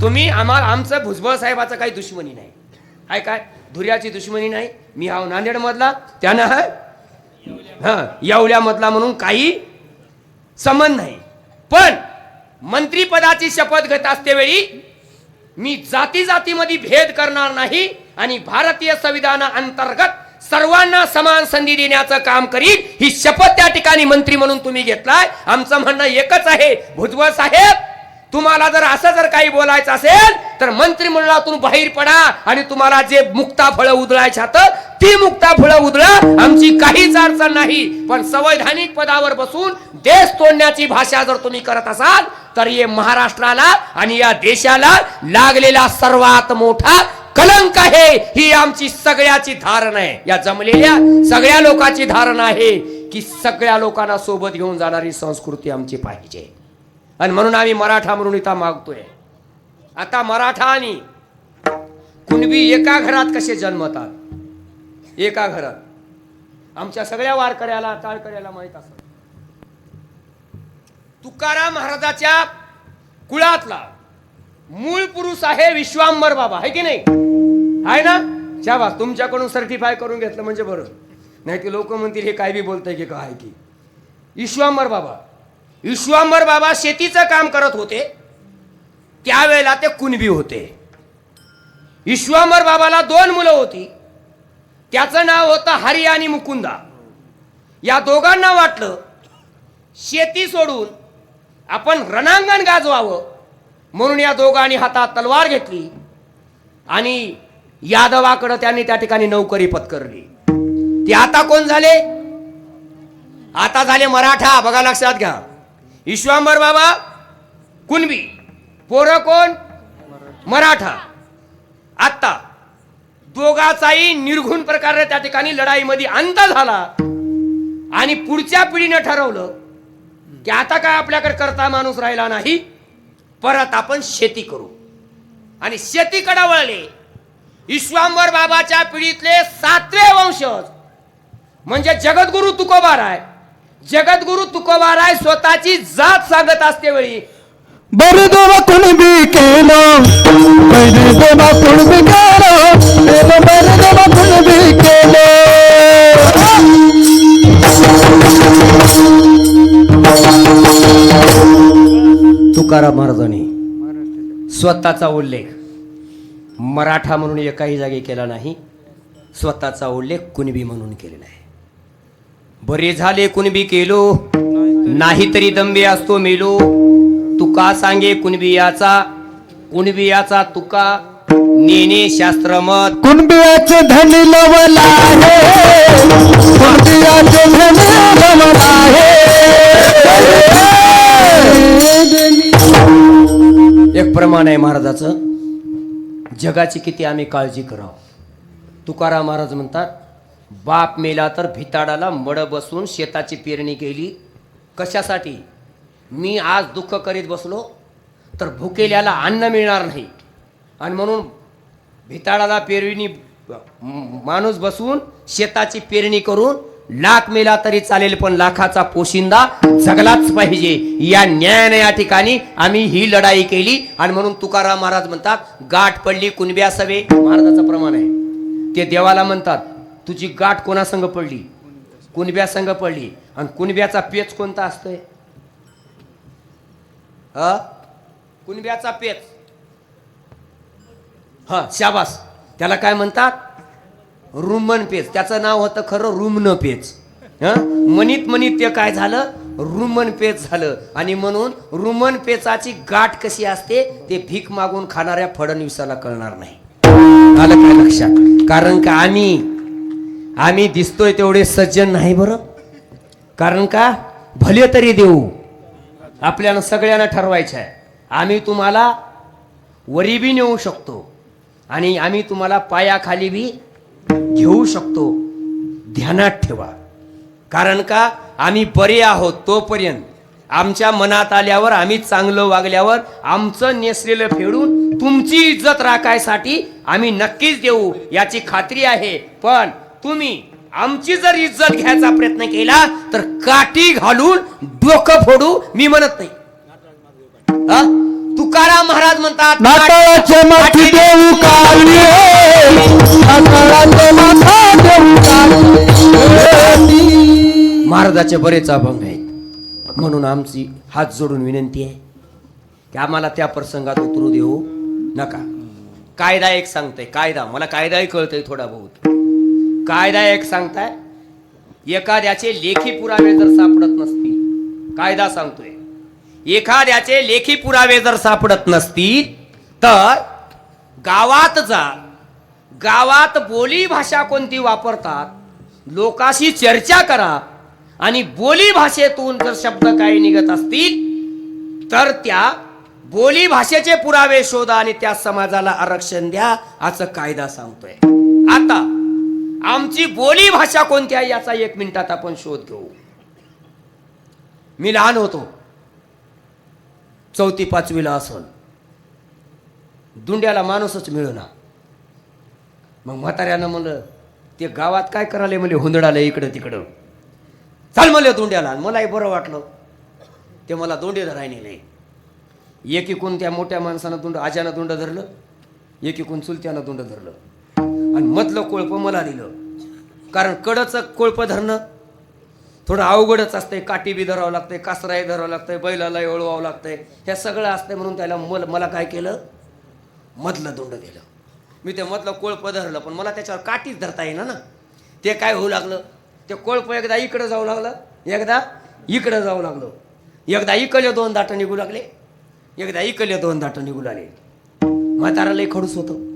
तुम्ही आम्हाला आमचं भुजबळ साहेबाचं काही दुश्मनी नाही. आहे काय? धुर्याची दुश्मनी नाही. मी हा नांदेडमधला त्यानं हा येवल्यामधला म्हणून काही संबंध नाही. पण मंत्रीपदाची शपथ घेत असतेवेळी मी जाती जातीमध्ये भेद करणार नाही आणि भारतीय संविधाना अंतर्गत सर्वांना समान संधी देण्याचं काम करीन ही शपथ त्या ठिकाणी मंत्री म्हणून तुम्ही घेतलाय. आमचं म्हणणं एकच आहे भुजबळ साहेब तुम्हाला जर असं जर काही बोलायचं असेल तर मंत्रिमंडळातून बाहेर पडा आणि तुम्हाला जे मुक्ता फळं उधळायच्यात ती मुक्ता फळं उधळा. आमची काहीच अडचण नाही. पण संवैधानिक पदावर बसून देश तोडण्याची भाषा जर तुम्ही करत असाल तर हे महाराष्ट्राला आणि या देशाला लागलेला सर्वात मोठा कलंक आहे. ही आमची सगळ्याची धारणा आहे. या जमलेल्या सगळ्या लोकांची धारणा आहे की सगळ्या लोकांना सोबत घेऊन जाणारी संस्कृती आमची पाहिजे. आणि म्हणून आम्ही मराठा म्हणून इथं मागतोय. आता मराठा आणि कुणबी एका घरात कसे जन्मतात? एका घरात. आमच्या सगळ्या वारकऱ्याला ताळकऱ्याला माहीत असत तुकाराम महाराजाच्या कुळातला मूळ पुरुष आहे विश्वांबर बाबा. आहे की नाही? आहे ना? शाबा तुमच्याकडून सर्टिफाय करून घेतलं म्हणजे बरं. नाही की लोक म्हणतील हे काय बी बोलतंय की काय की? विश्वांबर बाबा. विश्वांबर बाबा शेतीचं काम करत होते त्यावेळेला ते कुणबी होते. विश्वांबर बाबाला दोन मुलं होती. त्याचं नाव होतं हरी आणि मुकुंदा. या दोघांना वाटलं शेती सोडून आपण रणांगण गाजवावं म्हणून या दोघांनी हातात तलवार घेतली आणि यादवाकडं त्यांनी त्या ठिकाणी नोकरी पत्करली. ते आता कोण झाले? आता झाले मराठा बघा लक्षात घ्या. विश्वांबर बाबा कुणबी? पोरं कोण? मराठा. आत्ता दोघाचाही निर्घुण प्रकारे त्या ठिकाणी लढाईमध्ये अंत झाला. आणि पुढच्या पिढीनं ठरवलं की आता काय आपल्याकडे करता माणूस राहिला नाही परत आपण शेती करू. आणि शेतीकडे वळले. विश्वांबर बाबाच्या पिढीतले सातवे वंशज म्हणजे जगद्गुरु तुकोबाराय जगद्गुरु तुकोबाराय स्वतःची जात सांगत असते वेळी. बरं देवा कुणबी केलं? पहिले देवा कुणबी केलं केलं? देवा कुणबी केलं? तुकाराम महाराजांनी स्वतःचा उल्लेख मराठा म्हणून एकाही जागी केला नाही स्वतःचा उल्लेख कुणबी म्हणून केलेला आहे. बरे झाले कुणबी केलो. नाहीतरी दंबे असतो मेलो. तुका सांगे कुणबियाचा कुणबियाचा तुका नेने शास्त्रमत कुणबियाचे धनी लवला आहे कुणबियाचे धनी लवला आहे. एक प्रमाण आहे महाराजाचं. जगाची किती आम्ही काळजी करावं. तुकाराम महाराज म्हणतात बाप मेला तर भिताडाला मड बसून शेताची पेरणी केली. कशासाठी? मी आज दुःख करीत बसलो तर भुकेल्याला अन्न मिळणार नाही. आणि म्हणून भिताडाला पेरणी माणूस बसून शेताची पेरणी करून लाख मेला तरी चालेल पण लाखाचा पोशिंदा जगलाच पाहिजे. या न्यायाने या ठिकाणी आम्ही ही लढाई केली. आणि म्हणून तुकाराम महाराज म्हणतात गाठ पडली कुणब्या सवे महाराजाचं प्रमाण आहे. ते देवाला म्हणतात तुझी गाठ कोणासंग पडली? कुणब्यासंग पडली? आणि कुणब्याचा पेच कोणता असतोय? हा कुणब्याचा पेच? हा शाबास. त्याला काय म्हणतात? रुमन पेच. त्याचं नाव होतं खरं रुमन पेच. मनीत मनीत ते काय झालं? रुमन पेच झालं. आणि म्हणून रुमन पेचाची गाठ कशी असते? ते भीक मागून खाणाऱ्या फडणवीसाला कळणार नाही. आलं काय लक्षात? कारण का आम्ही आम्ही दिसतोय तेवढे सज्जन नाही बरं. कारण का? भले तरी देऊ. आपल्याला सगळ्यांना ठरवायचं आहे आम्ही तुम्हाला वरी बी नेऊ शकतो. आणि आम्ही तुम्हाला पायाखाली बी घेऊ शकतो. ध्यानात ठेवा. कारण का? आम्ही बरे आहोत तोपर्यंत. आमच्या मनात आल्यावर आम्ही चांगलं वागल्यावर आमचं नेसलेलं फेडून तुमची इज्जत राखायसाठी आम्ही नक्कीच देऊ. याची खात्री आहे. पण तुम्ही आमची जर इज्जत घ्यायचा प्रयत्न केला तर काठी घालून डोकं फोडू मी म्हणत नाही? तुकाराम महाराज म्हणतात महाराजाचे बरेच अभंग आहेत. म्हणून आमची हात जोडून विनंती आहे की आम्हाला त्या प्रसंगात उतरू देऊ नका. कायदा एक सांगताय कायदा. मला कायदाही कळतंय थोडा बहुत. कायदा एक सांगताय? एखाद्याचे लेखी पुरावे जर सापडत नसतील कायदा सांगतोय. एखाद्याचे लेखी पुरावे जर सापडत नसतील तर गावात जा. गावात बोली भाषा कोणती वापरतात? लोकाशी चर्चा करा. आणि बोली भाषेतून जर शब्द काही निघत असतील तर त्या बोली भाषेचे पुरावे शोधा आणि त्या समाजाला आरक्षण द्या असं कायदा सांगतोय. आता आमची बोली भाषा कोणती आहे याचा एक मिनिटात आपण शोध घेऊ. मी लहान होतो. चौथी पाचवीला असून. दुंड्याला माणूसच मिळना. मग म्हाताऱ्यानं म्हणलं ते गावात काय करायला? म्हणजे हुंदडाले इकडं तिकडं. चाल म्हणलं दोंड्याला. मलाही बरं वाटलं. ते मला दोंडे धराय नेले. एकीकून त्या मोठ्या माणसानं दोंड आजानं दोंड धरलं. एकीकून चुलत्यानं दोंड धरलं. आणि मधलं कोळप मला दिलं. कारण कडचं कोळप धरणं थोडं अवघडच असतंय. काठी बी धरावं लागतंय कासराही धरावं लागतंय बैलालाही ओळवावं लागतंय. हे सगळं असतंय म्हणून त्याला मल मला काय केलं? मधलं दोंड दिलं. मी ते मधलं कोळप धरलं पण मला त्याच्यावर काठीच धरता येईना ना. ते काय होऊ लागलं? ते कोळप एकदा इकडं जाऊ लागलं एकदा इकडं जाऊ लागलं. एकदा इकडले दोन दाटं निघू लागले एकदा इकडले दोन दाटं निघू लागले. म्हातारा लई खडूस होतं.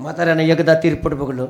म्हाताऱ्यानं एकदा तिरपट बघलं